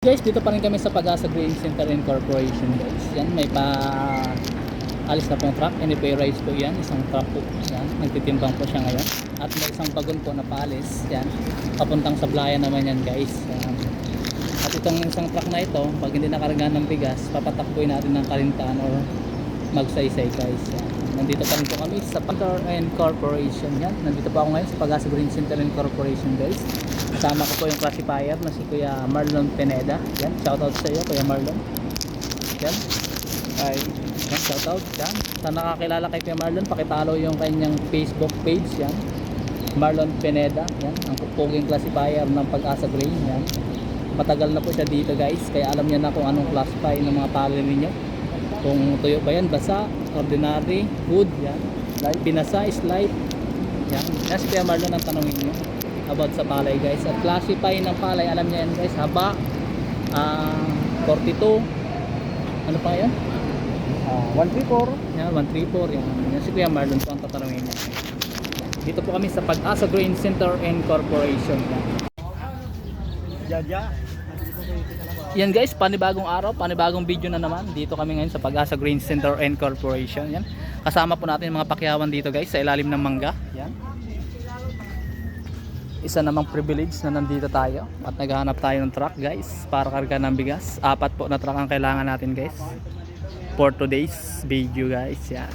Guys, dito pa rin kami sa Pag-asa Grain Center Incorporation guys. Yan, may pa alis na po yung truck. Anyway, rice po yan. Isang truck po. Yan, nagtitimbang po siya ngayon. At may isang bagon po na paalis. Yan, papuntang sa Blayan naman yan guys. Yan. At itong isang truck na ito, pag hindi nakarga ng bigas, papatakboy natin ng karintaan or magsaysay guys. Yan. Nandito pa rin po kami sa Panther and Corporation. Yan. Nandito po ako ngayon sa Pag-asa Green Center and Corporation guys. Kasama ko po yung classifier na si Kuya Marlon Pineda. Yan. Shoutout sa iyo Kuya Marlon. Yan. Ay, yan, shoutout. Yan. Sa nakakilala kay Kuya Marlon, pakipollow yung kanyang Facebook page. Yan. Marlon Pineda. Yan. Ang puging classifier ng Pag-asa Grain. Yan. Matagal na po siya dito guys. Kaya alam niya na kung anong classify ng mga palay ninyo. Kung tuyo ba yan, basa, ordinary, good, yan. Light, binasa is light. Yan. Yan si Kuya Marlon ang tanongin nyo about sa palay guys. At classify ng palay, alam niya yan guys, haba, ah 42, ano pa yan? Ah, 134. Yan, 134, yan. Yan si Kuya Marlon po ang tatanungin niya. Dito po kami sa Pag-asa Grain Center and Corporation. Yan. Jaja. Yan guys, panibagong araw, panibagong video na naman. Dito kami ngayon sa Pag-asa Grain Center and Corporation. Yan. Kasama po natin mga pakyawan dito guys sa ilalim ng mangga. Yan. Isa namang privilege na nandito tayo at naghahanap tayo ng truck guys para karga ng bigas. Apat po na truck ang kailangan natin guys. For today's video guys. Yan.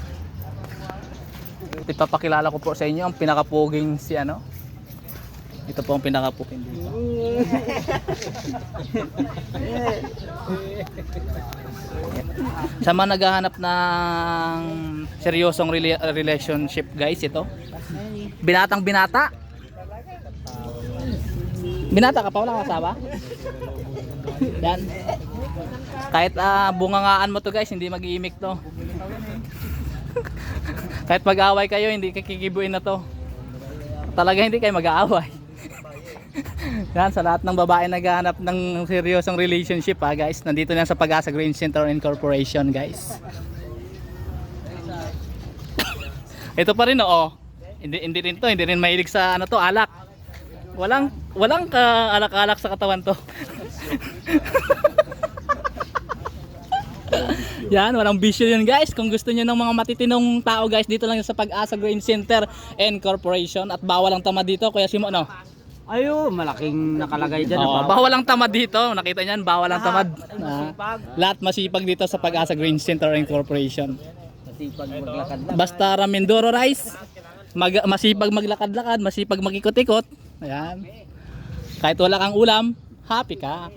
Ipapakilala ko po sa inyo ang pinakapuging si ano. Ito po ang pinakapuging dito. Sa mga naghahanap ng seryosong rela- relationship guys, ito. Binatang binata. Binata ka pa, wala kang asawa? Yan. Kahit ah, bungangaan mo to guys, hindi mag-iimik to. Kahit mag-away kayo, hindi kikibuin na to. Talaga hindi kayo mag-aaway. Yan, sa lahat ng babae naghahanap ng seryosong relationship ha guys. Nandito na sa Pag-asa Green Center Incorporation guys. Ito pa rin oh. Hindi, hindi rin to, hindi rin mahilig sa ano to, alak. Walang walang kaalak-alak sa katawan to. Yan, walang bisyo yun guys. Kung gusto niyo ng mga matitinong tao guys, dito lang sa Pag-asa Grain Center and Corporation at bawal ang tamad dito, Kuya Simo no. Ayo, malaking nakalagay dyan. Oo, ah, bawal ang tamad dito. Nakita niyan, bawal ang tamad. Ah, lahat masipag dito sa Pag-asa Grain Center and Corporation. Masipag maglakad lang. Basta Ramindoro Rice, mag, masipag maglakad-lakad, masipag magikot-ikot. Ayan. Kahit wala kang ulam, happy ka.